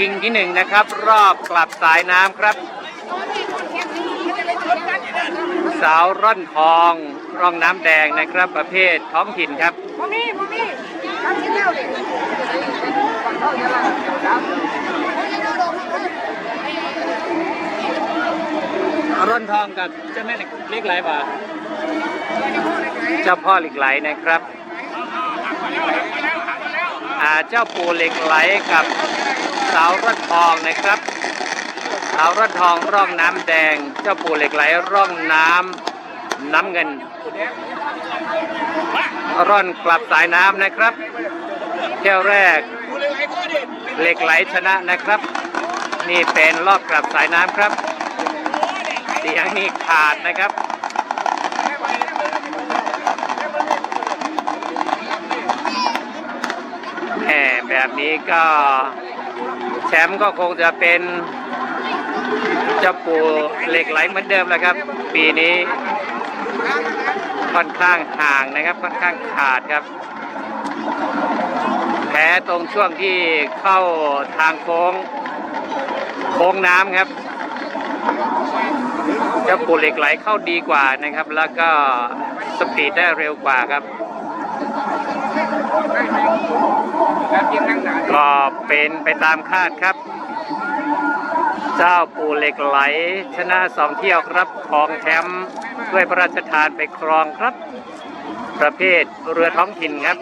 ชิงที่หนึ่งนะครับ รอบกลับสายน้ำครับ สาวร่อนทองร่องน้ำแดงนะครับประเภทท้องถิ่นครับ ร่อนทองกับเจ้าแม่เหล็กไหลบ่าเจ้าพ่อเหล็กไหลนะครับ เจ้าปูเหล็กไหลกับสาวร่อนทองนะครับสาวร่อนทองร่องน้ำแดง เจ้าปูเหล็กไหลร่องน้ำน้ำเงิน ร่อนกลับสายน้ำนะครับเที่ยวแรกเหล็กไหลชนะนะครับ นี่เป็นรอบกลับสายน้ำครับเสียงนี่ขาดนะครับ แบบนี้ก็แชมป์ก็คงจะเป็นเจ้าปูเหล็กไหลเหมือนเดิมแหละครับ ปีนี้ค่อนข้างห่างนะครับ ค่อนข้างขาดครับ แพ้ตรงช่วงที่เข้าทางโค้ง โค้งน้ำครับ เจ้าปูเหล็กไหลเข้าดีกว่านะครับ แล้วก็สปีดได้เร็วกว่าครับ ก็เป็นไปตามคาดครับ เจ้าปูเหล็กไหล ชนะสองเที่ยวครับของแชมป์ด้วยพระราชทานไปครองครับ ประเภทเรือท้องถิ่นครับ